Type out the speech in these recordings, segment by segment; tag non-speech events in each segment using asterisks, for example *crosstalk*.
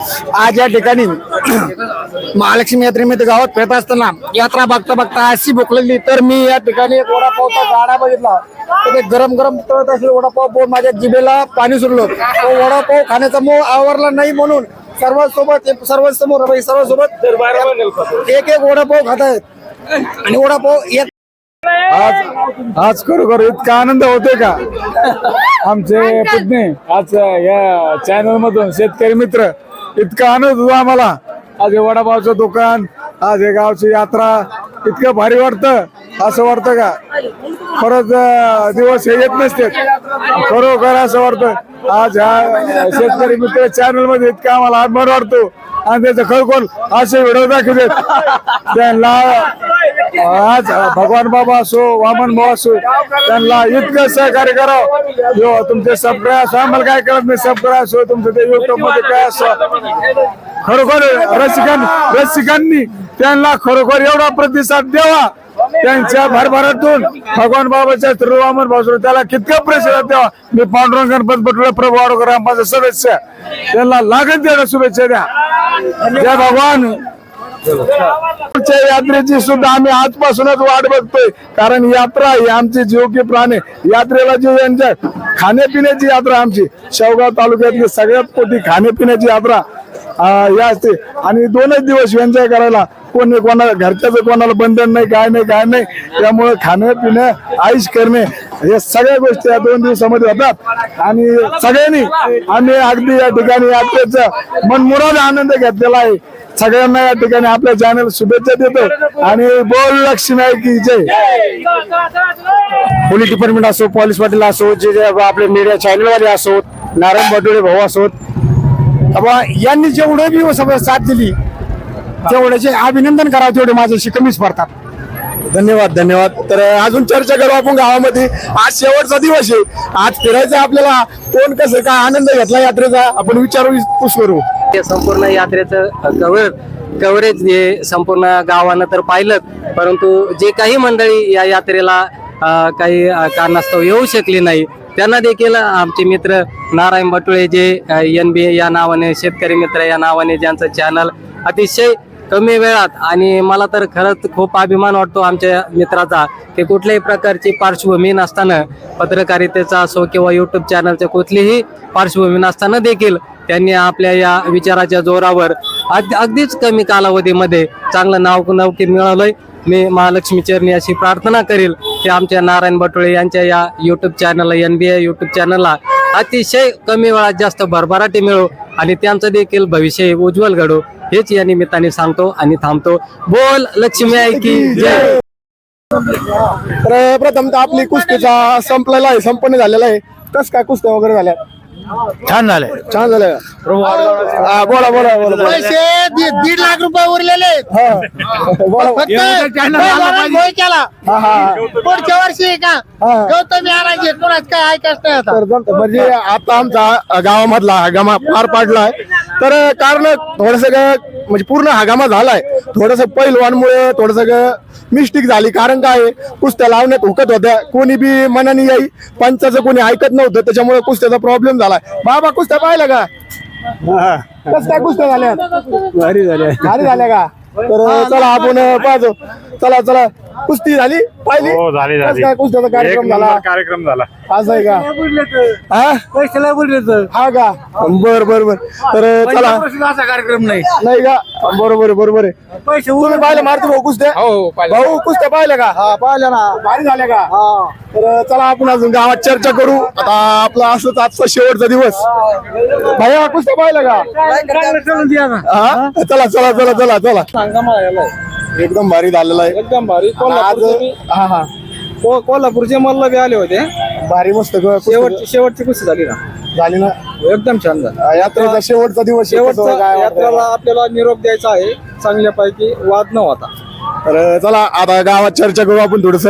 आज या ठिकाणी महालक्ष्मी यात्रेमध्ये गावात फिरत असताना यात्रा बघता बघता अशी भुकलेली तर मी या ठिकाणी एक वडापावचा गाडा बघितला. तर ते गरम गरम तळत असलेला वडापाव पाहून माझ्या जिभेला पाणी सुटलं. तो वडापाव खाण्याचा मोह आवरला नाही म्हणून सर्वांसोबत सर्वांसमोर म्हणजे सर्वांसोबत एक एक वडापाव खात आहेत. आणि वडापाव एक आज आज खरोखर इतका आनंद होतोय का? आमचे पत्नी आज या चॅनल मधून शेतकरी मित्र इतका आनंद होतो आम्हाला. आज हे वडापावचं दुकान आज हे गावची यात्रा इतकं भारी वाटतं. असं वाटतं का? खरंच दिवस हे येत नसते. खरोखर असं वाटतं. आज ह्या शेतकरी मित्र चॅनलमध्ये इतका आम्हाला अभिमान वाटतो. आणि त्याचं खरोखर असे व्हिडिओ दाखवतात. त्यांना आज भगवान बाबा असो वामन भाऊ असो त्यांना इतकं सहकार्य करावं यो तुमचे सबस्क्राईब आम्हाला काय करत नाही सबस्क्राईब असो तुमचं ते युट्यूबमध्ये काय असो. खरोखर रसिकां रसिकांनी त्यांना खरोखर एवढा प्रतिसाद द्यावा. त्यांच्या भरभरातून भगवान बाबाच्या त्रिवामन भाऊ त्याला कितका प्रतिसाद द्यावा. मी पांडुरंग गणपत बटुळे प्रभू आरोग्य माझा सदस्य. त्यांना लागत देणं शुभेच्छा द्या. जय भगवान. यात्रेची सुद्धा आम्ही आजपासूनच वाट बघतोय. कारण यात्रा ही आमची जीव की प्राण. यात्रेला जीव यांच्या खाण्यापिण्याची यात्रा आमची. शेवगाव तालुक्यातली सगळ्यात मोठी खाण्यापिण्याची यात्रा या असते. आणि दोनच दिवस एन्जॉय करायला कोणी कोणाला घरच्याचं कोणाला बंधन नाही काय नाही काय नाही. त्यामुळे खाणं पिणं आयुष करणे हे सगळ्या गोष्टी या दोन दिवसामध्ये होतात. आणि सगळ्यांनी आम्ही अगदी या ठिकाणी यात्रेचा मनमुराद आनंद घेतलेला आहे. सगळ्यांना या ठिकाणी आपल्या चॅनल शुभेच्छा देतो. आणि बोल लक्ष्मी की जय. पोलीस डिपार्टमेंट असो पोलीस पाटील असो जे जे आपले मीडिया चॅनलवाले असोत नारायण बटोळे भाऊ असोत. बाबा यांनी जेवढे बी समजा साथ दिली तेवढ्याचे अभिनंदन करावं तेवढे माझ्याशी कमीच पडतात. धन्यवाद धन्यवाद. तर अजून चर्चा करू आपण गावामध्ये. आज शेवटचा दिवस आहे. आज फिरायचं आपल्याला. कोण कसं काय आनंद घेतला यात्रेचा? आपण विचारू पुस करू. ते संपूर्ण यात्रेचं कव्हर कव्हरेज हे संपूर्ण गावानं तर पाहिलं परंतु जे काही मंडळी या यात्रेला अ, काही अ, कारणास्तव येऊ शकली नाही त्यांना देखील आमचे मित्र नारायण बटुळे जे एन बी या नावाने शेतकरी मित्र या नावाने ज्यांचं चॅनल अतिशय कमी वेळात आणि मला तर खरंच खूप अभिमान वाटतो आमच्या मित्राचा की कुठल्याही प्रकारची पार्श्वभूमी नसताना पत्रकारितेचा असो किंवा युट्यूब चॅनलच्या कुठलीही पार्श्वभूमी नसताना देखील त्यांनी आपल्या या विचाराच्या जोरावर अग अगदीच कमी कालावधीमध्ये चांगलं नाव नौके मिळवलंय. मी महालक्ष्मी चरणी अशी प्रार्थना करेल की आमच्या नारायण बटोळे यांच्या या युट्यूब चॅनलला एन बी आय युट्यूब चॅनलला अतिशय कमी वेळात जास्त भरभराटी मिळो आणि त्यांचं देखील भविष्य उज्ज्वल घडो. हेच या निमित्ताने सांगतो आणि थांबतो. बोल लक्ष्मी आई की जय. तर प्रथम तर आपली कुस्तीचा संपलेला आहे संपन्न झालेला आहे. कस काय कुस्त्या वगैरे झाल्या? छान झालंय छान झालं हा, बोला बोला बोला बोला. पैसे दि- दीड लाख रुपये उरलेले आहेत. हा. बोला फक्त हा हा पुढच्या वर्षी का हा. गौतमी आणायचे कोणाच काय ऐकायचं नाही आता तर जमतं. म्हणजे आता आमचा गावामधला हगामा पार पाडलाय तर कारण थोडस म्हणजे पूर्ण हगामा झालाय. थोडस पैलवानमुळे थोडस मिस्टेक झाली. कारण काय कुस्त्या लावण्यात हुकत होत्या. कोणी बी मनाने याई पंचाचं कोणी ऐकत नव्हतं. त्याच्यामुळे कुस्त्याचा प्रॉब्लेम झालाय. बाबा कुस्त्या पाहिलं का? कस काय कुस्त्या झाल्या भारी झाले भारी झाल्या का? तर चला आपण पाहतो चला चला कुस्ती झाली पाहिली हो, झाली, कसं झाली. काय कुस्त्याचा कार्यक्रम झाला कार्यक्रम झाला असं आहे का हा पैशाला बोलले हा का बर बर बर तर चला असा कार्यक्रम नाही नाही का बरोबर आहे बरोबर आहे पैसे तुम्ही पाहिलं मारतो भाऊ कुस्त्या हो भाऊ कुस्त्या पाहिल्या का हा पाहिल्या ना भारी झाल्या का तर चला आपण अजून गावात चर्चा करू आता आपला असंच आजचा शेवटचा दिवस भाई कुस्त्या पाहिल्या का हा चला चला चला चला चला एकदम भारी झालेला आहे. एकदम भारी. आज हा हा. को- कोल्हापूरचे मल्ल बी आले होते. भारी मस्त ग- शेवटची शेवटची कुस्ती झाली ना. झाली ना? एकदम छान झाली. यात्रेचा शेवटचा दिवस आहे. कसं शेवटचा काय? यात्रेला आपल्याला निरोप द्यायचा आहे. चांगल्यापैकी वाद न होता. तर चला आता गावात चर्चा करू आपण थोडस.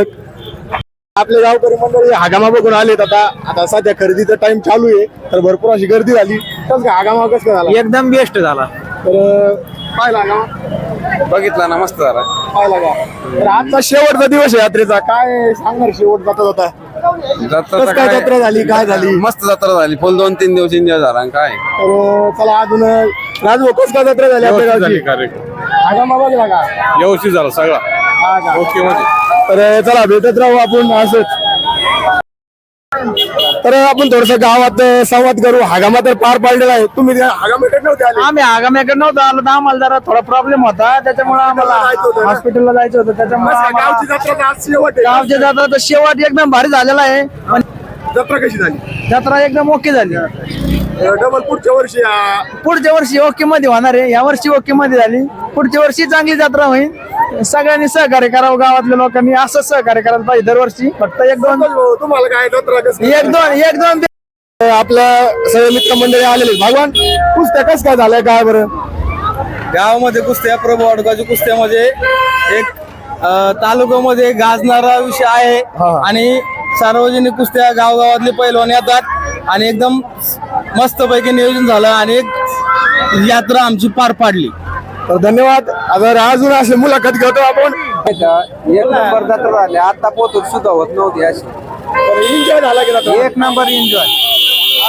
आपले गावकरी मंडळी हागामा बघून आलेत आता. आता सध्या खरेदीचा टाइम चालू आहे. तर भरपूर अशी गर्दी झाली. कस काय हागामा कस काय झाला? एकदम बेस्ट झाला. तर पाहिला हागामा बघितला ना मस्त झाला. पाहिला का? तर आजचा शेवटचा दिवस आहे यात्रेचा. काय सांगणार शेवट जाता जाता? कसं काय जत्रा झाली काय झाली? मस्त जत्रा झाली. फुल दोन तीन दिवस एन्जॉय झाला आणि काय? तर चला अजून राजू कस काय जत्रा झाली आपल्या गावची? आगामा बघला का? व्यवस्थित झाला सगळा. हा का? ओके मध्ये. तर चला भेटत राहू आपण असंच. तर आपण थोडस गावात संवाद करू. हागामा तर पार पाडलेला आहे. तुम्ही त्या हागामाकडे नव्हते आले. आम्ही आगाम्याकडे नव्हतो आलो. तर आम्हाला जरा थोडा प्रॉब्लेम होता. त्याच्यामुळे आम्हाला ना? हॉस्पिटलला जायचं होतं. त्याच्यामुळे गावची जत्रा तर आज शेवट आहे. गावच्या जत्रा तर शेवट एकदम भारी झालेला आहे. पण जत्रा कशी झाली? जत्रा एकदम ओके झाली. डबल पुढच्या वर्षी पुढच्या वर्षी ओके मध्ये होणार आहे. या वर्षी ओके मध्ये झाली. पुढच्या वर्षी चांगली जत्रा होईल. सगळ्यांनी सहकार्य करावं गावातल्या लोकांनी असं सहकार्य करायला पाहिजे दरवर्षी. फक्त एक दोन तुम्हाला काय एक दोन एक दोन आपलं सगळे मित्र मंडळी आलेले. भगवान पुस्तक कसं काय झालंय काय बरं? गावामध्ये कुस्त्या प्रभू अडगावची कुस्त्यामध्ये एक तालुक्यामध्ये गाजणारा विषय आहे. आणि सार्वजनिक कुस्त्या गावगावातले पैलवान येतात आणि एकदम मस्तपैकी नियोजन झालं आणि एक यात्रा आमची पार पाडली. तर धन्यवाद. आता अजून असे मुलाखत घेतो आपण. एक नंबर जत्रा झाली. आता पोतूर सुद्धा होत नव्हती अशी. एन्जॉय झाला गेला तो. एक नंबर एन्जॉय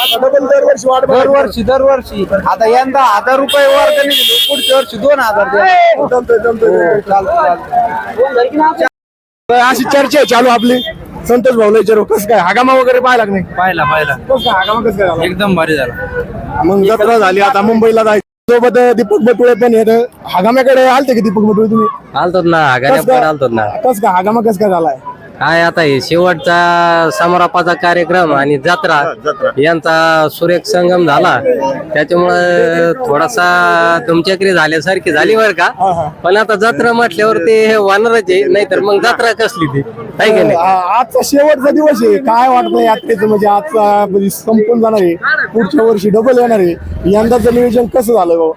आता डबल दरवर्षी वाट बघायची. दरवर्षी दरवर्षी. आता यंदा हजार रुपये वर कमी दिले. पुढच्या वर्षी दोन हजार द्या. जमतंय, जमतंय. चालतं, चालतं. तर अशी चर्चा आहे चालू आपली. संतोष भाऊ विचारू कसं काय? हगामा वगैरे पाहायला का नाही पाहिला पाहिला. कसं काय? हगामा कसं काय झाला? एकदम भारी झाला. मग जत्रा झाली. आता मुंबईला जायचं. सोबत दीपक बटुळे पण येत हगाम्याकडे आलते की दीपक बटुळे तुम्ही? आलतोत ना? पण आलतोत ना. कसं काय हगामा कसं काय झालाय? काय आता हे शेवटचा समारोपाचा कार्यक्रम आणि जत्रा यांचा सुरेख संगम झाला. त्याच्यामुळे थोडासा तुमच्याकडे झाल्यासारखी झाली बर का? पण आता जत्रा म्हटल्यावर ते वानरच आहे नाहीतर मग जत्रा कसली ती? आहे की नाही? आजचा शेवटचा दिवस आहे. काय वाटतं यात्रेचं? म्हणजे आजचा म्हणजे संपून जाणार आहे. पुढच्या वर्षी डबल येणार आहे. यंदाचं नियोजन कसं झालं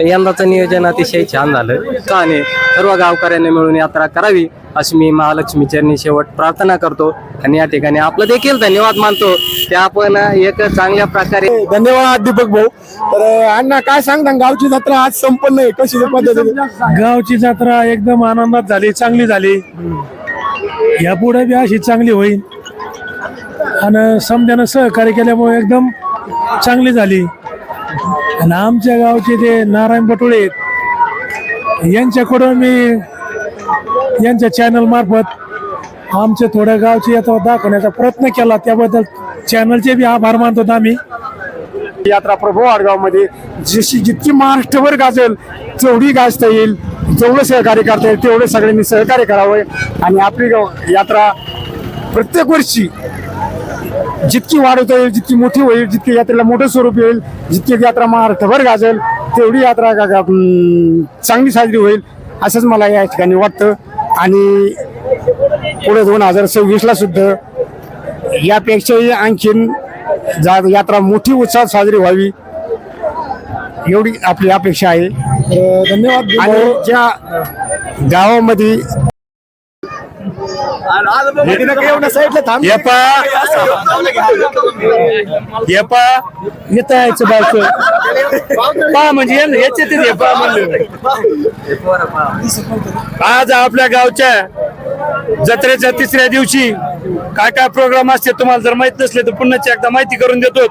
यंदाचं नियोजन अतिशय छान झालं. आणि सर्व गावकऱ्यांनी मिळून यात्रा करावी. अशी मी महालक्ष्मी चरणी शेवट प्रार्थना करतो. आणि या ठिकाणी आपलं देखील धन्यवाद मानतो. ते आपण एक चांगल्या प्रकारे धन्यवाद दीपक भाऊ. तर अण्णा काय सांगता? गावची जत्रा आज संपन्न आहे. कशी पद्धतीने? गावची जत्रा एकदम आनंदात झाली चांगली झाली. यापुढे बी अशी चांगली होईल. आणि समजानं सहकार्य केल्यामुळे एकदम चांगली झाली. आणि आमच्या गावचे जे नारायण बटोळे आहेत यांच्याकडून मी यांच्या चॅनलमार्फत आमच्या आमचे थोड्या गावची यात्रा दाखवण्याचा प्रयत्न केला. त्याबद्दल चॅनलचे बी आभार मानतो आम्ही. यात्रा प्रभू आडगावमध्ये जशी जितकी महाराष्ट्रभर गाजेल तेवढी गाजता येईल. जेवढं सहकार्य करता येईल तेवढं सगळ्यांनी सहकार्य करावं. आणि आपली गाव- यात्रा प्रत्येक वर्षी जितकी वाढवता येईल जितकी मोठी होईल जितकी यात्रेला मोठं स्वरूप येईल जितकी यात्रा महाराष्ट्रभर गाजेल तेवढी यात्रा चांगली साजरी होईल असंच मला या ठिकाणी वाटतं. आणि पुढे दोन हजार सव्वीसला सुद्धा यापेक्षाही आणखीन जा यात्रा मोठी उत्साहात साजरी व्हावी एवढी आपली अपेक्षा आहे. धन्यवाद. आणि ज्या गावामध्ये पा. म्हणजे याचे ते येपा म्हणलं. आज आपल्या गावच्या जत्रेच्या तिसऱ्या दिवशी काय काय प्रोग्राम असते तुम्हाला जर माहीत नसले तर पुन्हा एकदा माहिती करून देतो.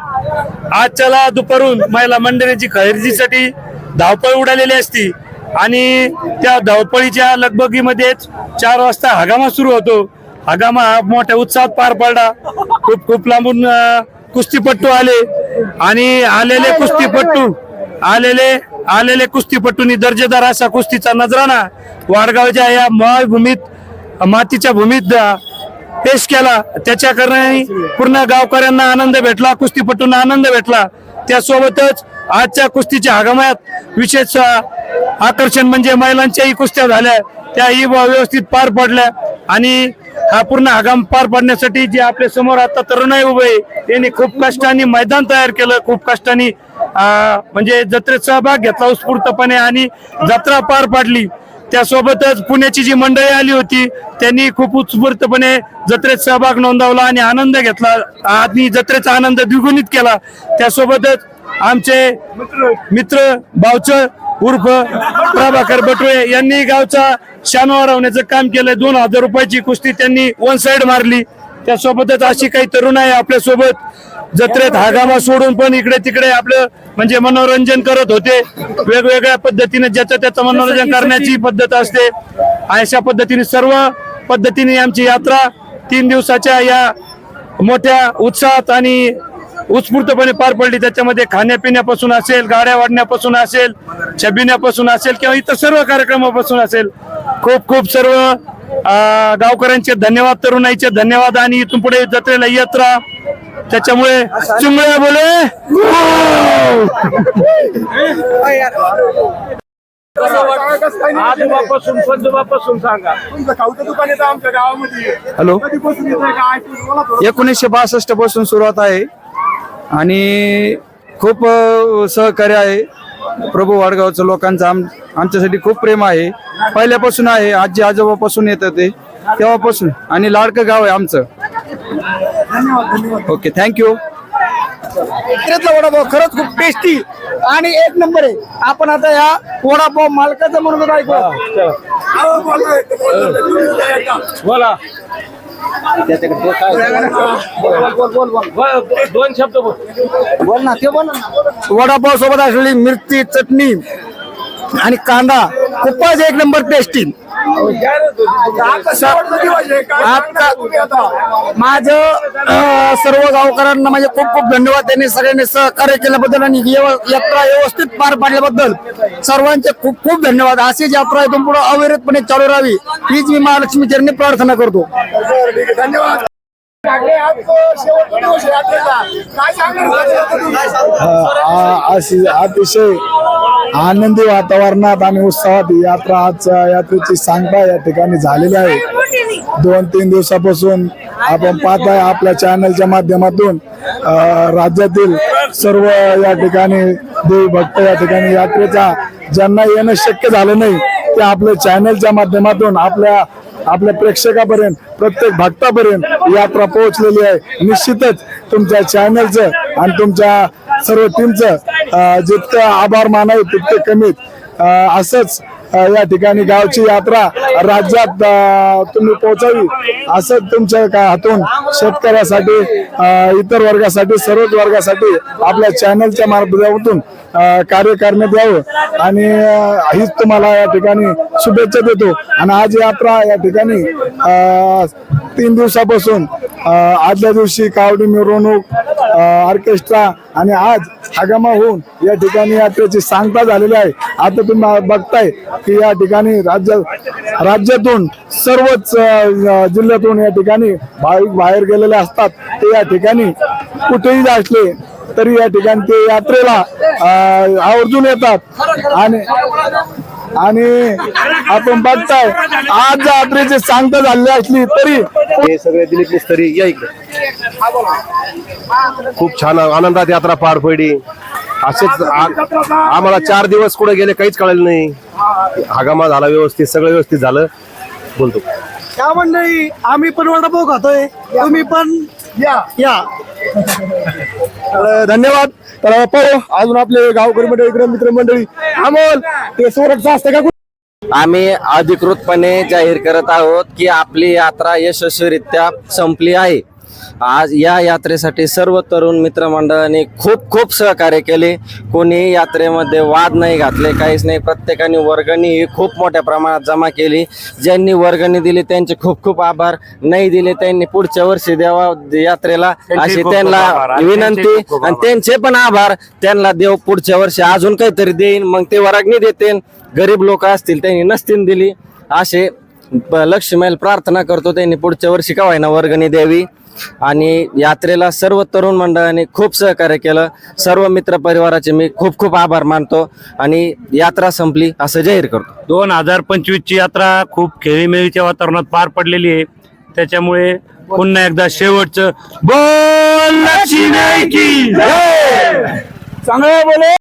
आजच्याला दुपारून महिला मंडळीची खरेदीसाठी धावपळ उडालेली असती. आणि त्या धावपळीच्या लगबगीमध्येच चार वाजता हगामा सुरू होतो. हगामा हा मोठ्या उत्साहात पार पडला. खूप खूप लांबून कुस्तीपट्टू आले. आणि आलेले कुस्तीपट्टू आलेले आलेले कुस्तीपट्टूंनी दर्जेदार असा कुस्तीचा नजराणा वाडगावच्या या महाभूमीत मातीच्या भूमीत पेश केला. त्याच्या कारणाने पूर्ण गावकऱ्यांना आनंद भेटला कुस्तीपट्टूंना आनंद भेटला. त्यासोबतच आजच्या कुस्तीच्या हंगामात विशेष आकर्षण म्हणजे महिलांच्याही कुस्त्या झाल्या. त्याही व्यवस्थित पार पडल्या. आणि हा पूर्ण आगाम पार पाडण्यासाठी जे आपल्यासमोर आता तरुणाई उभे आहे, खूप कष्टाने मैदान तयार केलं खूप कष्टाने म्हणजे जत्रेत सहभाग घेतला उत्स्फूर्तपणे आणि जत्रा पार पाडली. त्यासोबतच पुण्याची जी मंडळी आली होती त्यांनी खूप उत्स्फूर्तपणे जत्रेत सहभाग नोंदवला आणि आनंद घेतला. आणि जत्रेचा आनंद द्विगुणित केला. त्यासोबतच आमचे मित्र भावचं उर्फ प्रभाकर बटुळे यांनी गावचा शान होण्याचं काम केलं दोन हजार रुपयाची कुस्ती त्यांनी वन साइड मारली. त्यासोबतच अशी काही तरुण आहे आपल्यासोबत जत्रेत हागामा सोडून पण इकडे तिकडे आपलं म्हणजे मनोरंजन करत होते. वेगवेगळ्या पद्धतीने ज्याचं त्याचं मनोरंजन करण्याची पद्धत असते. अशा पद्धतीने सर्व पद्धतीने आमची यात्रा तीन दिवसाच्या या मोठ्या उत्साहात आणि उत्स्फूर्तपणे पार पडली. त्याच्यामध्ये खाण्यापिण्यापासून असेल गाड्या वाढण्यापासून असेल छबिण्यापासून असेल किंवा इतर सर्व कार्यक्रमापासून असेल खूप खूप सर्व गावकऱ्यांचे धन्यवाद तरुणाईचे धन्यवाद आणि इथून पुढे जत्रेला येत राहा त्याच्यामुळे चिंगळ्या बोले. आजोबापासून पंजोबापासून सांगा. हॅलो? एकोणीसशे बासष्टपासून सुरुवात आहे. आणि खूप सहकार्य आहे. प्रभू वाडगावचं लोकांचं आम आमच्यासाठी खूप प्रेम आहे. पहिल्यापासून आहे आजी आजोबापासून येतं ते. तेव्हापासून. आणि लाडकं गाव आहे आमचं. ओके थँक्यू यात्रेतला वडापाव खरंच खूप टेस्टी आणि एक नंबर आहे. आपण आता या वडापाव मालकाचं म्हणून ऐकू बोला. दोन शब्द बोल. बोल ना ते बोल वडापाव सोबत असलेली मिरची चटणी आणि कांदा खूपच एक नंबर टेस्टी माझं सर्व गावकऱ्यांना म्हणजे खूप खूप धन्यवाद. त्यांनी सगळ्यांनी सहकार्य केल्याबद्दल आणि यात्रा व्यवस्थित पार पाडल्याबद्दल सर्वांचे खूप खूप धन्यवाद. अशीच यात्रा इथून पुढे अविरतपणे चालू राहावी हीच मी महालक्ष्मी चरणी प्रार्थना करतो. धन्यवाद. अशी अतिशय आनंदी वातावरणात आणि उत्साहात यात्रा आज यात्रेची सांगता या ठिकाणी झालेली आहे. दोन तीन दिवसापासून आपण पाहताय आपल्या चॅनलच्या माध्यमातून राज्यातील सर्व या ठिकाणी देवी भक्त या ठिकाणी यात्रेचा ज्यांना येणं शक्य झालं नाही ते आपल्या चॅनलच्या माध्यमातून आपल्या आपल्या प्रेक्षकापर्यंत प्रत्येक भक्तापर्यंत यात्रा पोहोचलेली आहे. निश्चितच तुमच्या चॅनलचं आणि तुमच्या सर्व टीमचं जितकं आभार मानावे तितके कमीत असंच या ठिकाणी गावची यात्रा राज्यात तुम्ही पोहोचावी असं तुमच्या हातून शेतकऱ्यासाठी इतर वर्गासाठी सर्वच वर्गासाठी आपल्या चॅनलच्या मार्फतून कार्य करण्यात यावं. आणि हीच तुम्हाला या ठिकाणी शुभेच्छा देतो. आणि आज यात्रा या ठिकाणी तीन दिवसापासून आदल्या दिवशी कावडी मिरवणूक ऑर्केस्ट्रा आणि आज हगामा होऊन या ठिकाणी यात्रेची सांगता झालेली आहे. आता तुम्ही बघताय की या ठिकाणी राज्य राज्यातून सर्वच जिल्ह्यातून या ठिकाणी भाविक बाहेर गेलेले असतात. ते या ठिकाणी कुठेही असले तरी या ठिकाणी ते यात्रेला अं, आवर्जून येतात. आणि आणि आपण बघताय आज यात्रेची सांगता झालेली असली तरी हे सगळे दिलीप मिस्त्री या इकडे. खूप छान आनंदात यात्रा पार पडली. असेच आम्हाला चार दिवस कुठे गेले काहीच कळलं नाही. हगामा झाला व्यवस्थित सगळं व्यवस्थित झालं. बोलतो. त्या मंडळी आम्ही पण वडापाव खातोय. तुम्ही पण या या. *laughs* तर धन्यवाद. तर पाहू अजून आपले गावकरी मंडळी इकडे मित्र मंडळी अमोल ते सोरटचं असतं का आम्ही अधिकृतपणे जाहीर करत आहोत की आपली यात्रा यशस्वीरित्या संपली आहे. आज या यात्रेसाठी सर्व तरुण मित्रमंडळांनी खूप खूप सहकार्य केले. कोणी यात्रेमध्ये वाद नाही घातले काहीच नाही. प्रत्येकाने वर्गणी ही खूप मोठ्या प्रमाणात जमा केली. ज्यांनी वर्गणी दिली त्यांचे खूप खूप आभार. नाही दिले त्यांनी पुढच्या वर्षी द्यावा यात्रेला अशी त्यांना विनंती आणि त्यांचे पण आभार. त्यांना देव पुढच्या वर्षी अजून काहीतरी देईन. मग ते वर्गणी देतील. गरीब लोक असतील त्यांनी नसतील दिली. असे लक्ष्मीला प्रार्थना करतो. त्यांनी पुढच्या वर्षी का होईना वर्गणी द्यावी? आणि यात्रेला सर्व तरुण मंडळांनी खूप सहकार्य केलं. सर्व मित्र परिवाराचे मी खूप खूप आभार मानतो आणि यात्रा संपली असं जाहीर करतो. दोन हजार पंचवीस ची यात्रा खूप खेळीमेळीच्या वातावरणात पार पडलेली आहे. त्याच्यामुळे पुन्हा एकदा शेवटचं बोल लक्ष्मी की जय! चांगलं बोले.